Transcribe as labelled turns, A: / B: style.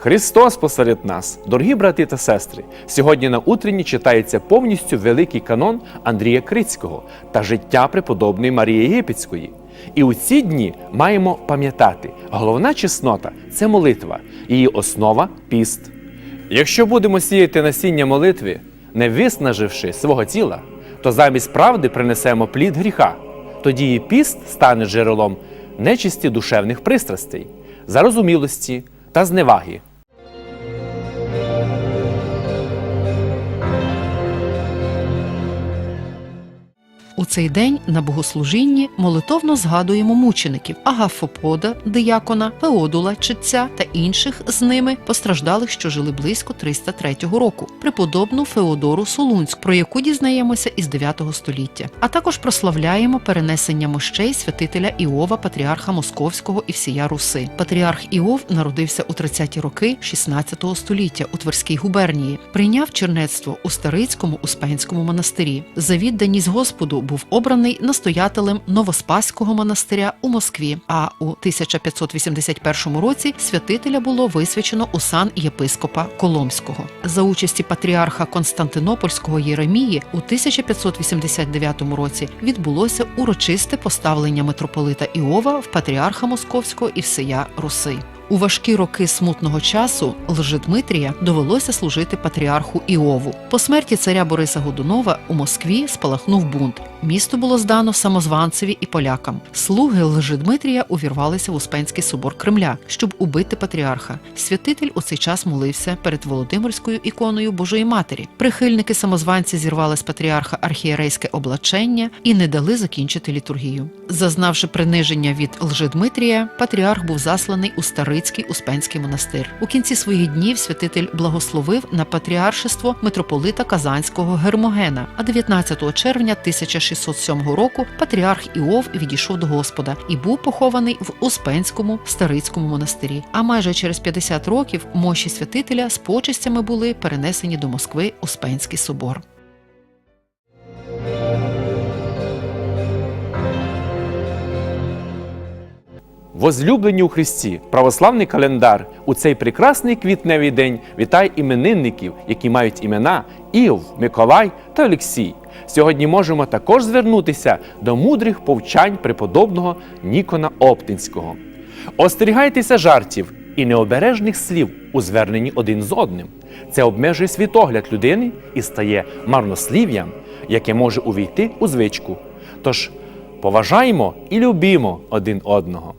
A: Христос посеред нас, дорогі брати та сестри. Сьогодні на утренні читається повністю великий канон Андрія Крицького та життя преподобної Марії Єгипетської. І у ці дні маємо пам'ятати, головна чеснота це молитва, її основа піст. Якщо будемо сіяти насіння молитви, не виснаживши свого тіла, то замість правди принесемо плід гріха. Тоді і піст стане джерелом нечисті душевних пристрастей, зарозумілості та зневаги.
B: У цей день на богослужінні молитовно згадуємо мучеників Агафопода, диякона, Феодула, читця та інших з ними постраждалих, що жили близько 303 року, преподобну Феодору Солунську, про яку дізнаємося із 9 століття. А також прославляємо перенесення мощей святителя Іова, патріарха Московського і всія Руси. Патріарх Іов народився у 30-ті роки 16 століття у Тверській губернії. Прийняв чернецтво у Старицькому Успенському монастирі. За відданість Господу був обраний настоятелем Новоспаського монастиря у Москві. А у 1581 році святителя було висвячено у сан єпископа Коломського. За участі патріарха Константинопольського Єремії у 1589 році відбулося урочисте поставлення митрополита Іова в патріарха Московського і всея Руси. У важкі роки смутного часу Лжедмитрія довелося служити патріарху Іову. По смерті царя Бориса Годунова у Москві спалахнув бунт. Місто було здано самозванцеві і полякам. Слуги Лжедмитрія увірвалися в Успенський собор Кремля, щоб убити патріарха. Святитель у цей час молився перед Володимирською іконою Божої Матері. Прихильники самозванця зірвали з патріарха архієрейське облачення і не дали закінчити літургію. Зазнавши приниження від Лжедмитрія, патріарх був засланий у Старицький Успенський монастир. У кінці своїх днів святитель благословив на патріаршество митрополита Казанського Гермогена. А 19 червня 1607 року патріарх Іов відійшов до Господа і був похований в Успенському Старицькому монастирі. А майже через 50 років мощі святителя з почестями були перенесені до Москви Успенський собор.
A: Возлюблені у Христі, православний календар у цей прекрасний квітневий день вітає іменинників, які мають імена Іов, Миколай та Олексій. Сьогодні можемо також звернутися до мудрих повчань преподобного Нікона Оптинського. Остерігайтеся жартів і необережних слів у зверненні один з одним. Це обмежує світогляд людини і стає марнослів'ям, яке може увійти у звичку. Тож поважаємо і любімо один одного.